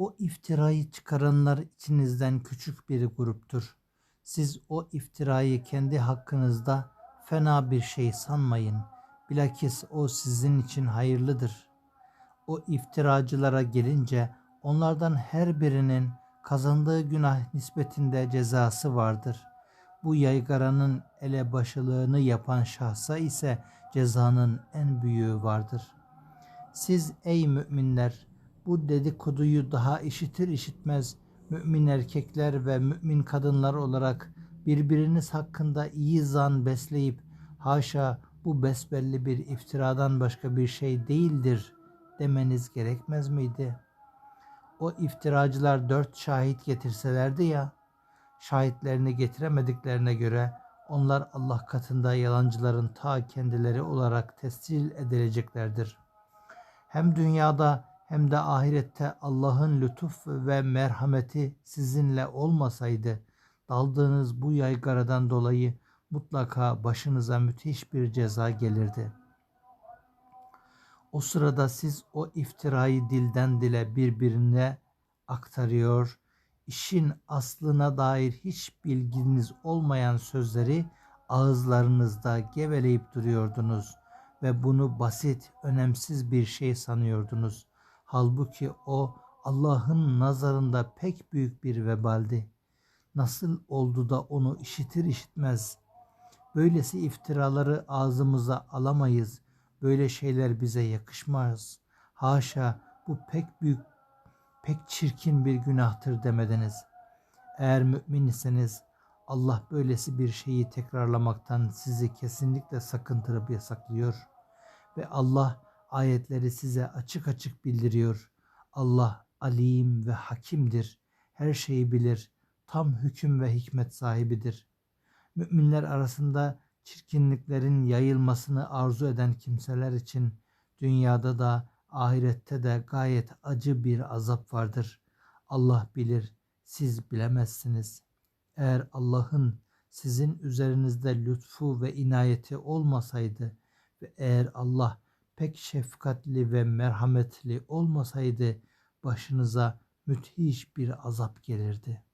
O iftirayı çıkaranlar içinizden küçük bir gruptur. Siz o iftirayı kendi hakkınızda fena bir şey sanmayın. Bilakis o sizin için hayırlıdır. O iftiracılara gelince onlardan her birinin kazandığı günah nispetinde cezası vardır. Bu yaygaranın elebaşılığını yapan şahsa ise cezanın en büyüğü vardır. Siz ey müminler bu dedikoduyu daha işitir işitmez mümin erkekler ve mümin kadınlar olarak birbiriniz hakkında iyi zan besleyip haşa bu besbelli bir iftiradan başka bir şey değildir demeniz gerekmez miydi? O iftiracılar dört şahit getirselerdi ya, şahitlerini getiremediklerine göre onlar Allah katında yalancıların ta kendileri olarak tescil edileceklerdir. Hem dünyada hem de ahirette Allah'ın lütuf ve merhameti sizinle olmasaydı daldığınız bu yaygaradan dolayı mutlaka başınıza müthiş bir ceza gelirdi. O sırada siz o iftirayı dilden dile birbirine aktarıyor, işin aslına dair hiç bilginiz olmayan sözleri ağızlarınızda geveleyip duruyordunuz ve bunu basit, önemsiz bir şey sanıyordunuz. Halbuki o Allah'ın nazarında pek büyük bir vebaldi. Nasıl oldu da onu işitir işitmez. Böylesi iftiraları ağzımıza alamayız. Böyle şeyler bize yakışmaz. Haşa bu pek büyük, pek çirkin bir günahtır demediniz. Eğer mümin iseniz Allah böylesi bir şeyi tekrarlamaktan sizi kesinlikle sakındırıp yasaklıyor. Ve Allah ayetleri size açık açık bildiriyor. Allah alim ve hakimdir. Her şeyi bilir. Tam hüküm ve hikmet sahibidir. Müminler arasında çirkinliklerin yayılmasını arzu eden kimseler için dünyada da ahirette de gayet acı bir azap vardır. Allah bilir, siz bilemezsiniz. Eğer Allah'ın sizin üzerinizde lütfu ve inayeti olmasaydı ve eğer Allah pek şefkatli ve merhametli olmasaydı başınıza müthiş bir azap gelirdi.''